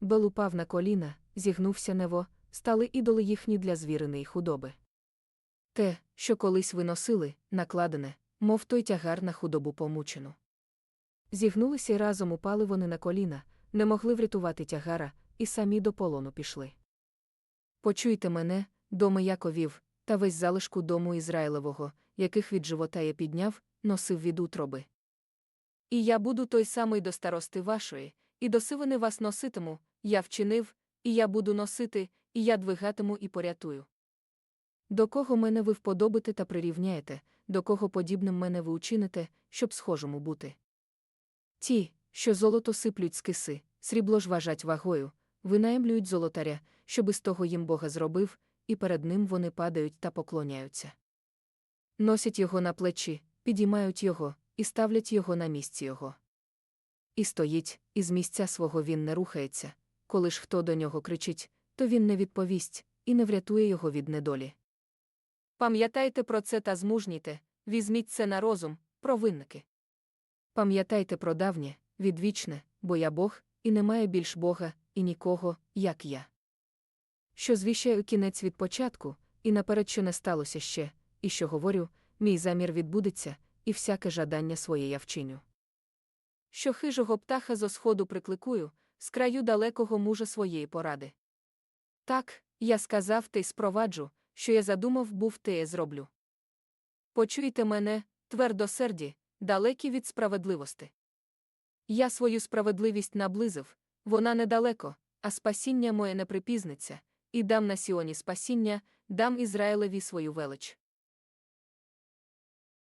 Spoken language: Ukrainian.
Бел упав на коліна, зігнувся нево, стали ідоли їхні для звіриної худоби. Те, що колись виносили, накладене, мов той тягар на худобу помучену. Зігнулися й разом упали вони на коліна, не могли врятувати тягара, і самі до полону пішли. Почуйте мене, доми Яковів, та весь залишку дому Ізраїлевого, яких від живота я підняв, носив від утроби. І я буду той самий до старости вашої, і до сивини вас носитиму, я вчинив, і я буду носити, і я двигатиму і порятую. До кого мене ви вподобите та прирівняєте, до кого подібним мене ви учините, щоб схожому бути. Ті, що золото сиплють з киси, срібло ж важать вагою, винаємлюють золотаря, щоби з того їм Бога зробив, і перед ним вони падають та поклоняються. Носять його на плечі, підіймають його, і ставлять його на місці його. І стоїть, і з місця свого він не рухається, коли ж хто до нього кричить, то він не відповість і не врятує його від недолі. Пам'ятайте про це та змужніте, візьміть це на розум, провинники. Пам'ятайте про давнє, відвічне, бо я Бог, і немає більш Бога, і нікого, як я. Що звіщаю кінець від початку, і наперед, що не сталося ще, і що говорю, мій замір відбудеться, і всяке жадання своє я вчиню. Що хижого птаха зо сходу прикликую, з краю далекого мужа своєї поради. Так, я сказав те й спроваджу, що я задумав, був те я зроблю. Почуйте мене, твердосерді, далекі від справедливости. Я свою справедливість наблизив, вона недалеко, а спасіння моє не припізниться, і дам на Сіоні спасіння, дам Ізраїлеві свою велич.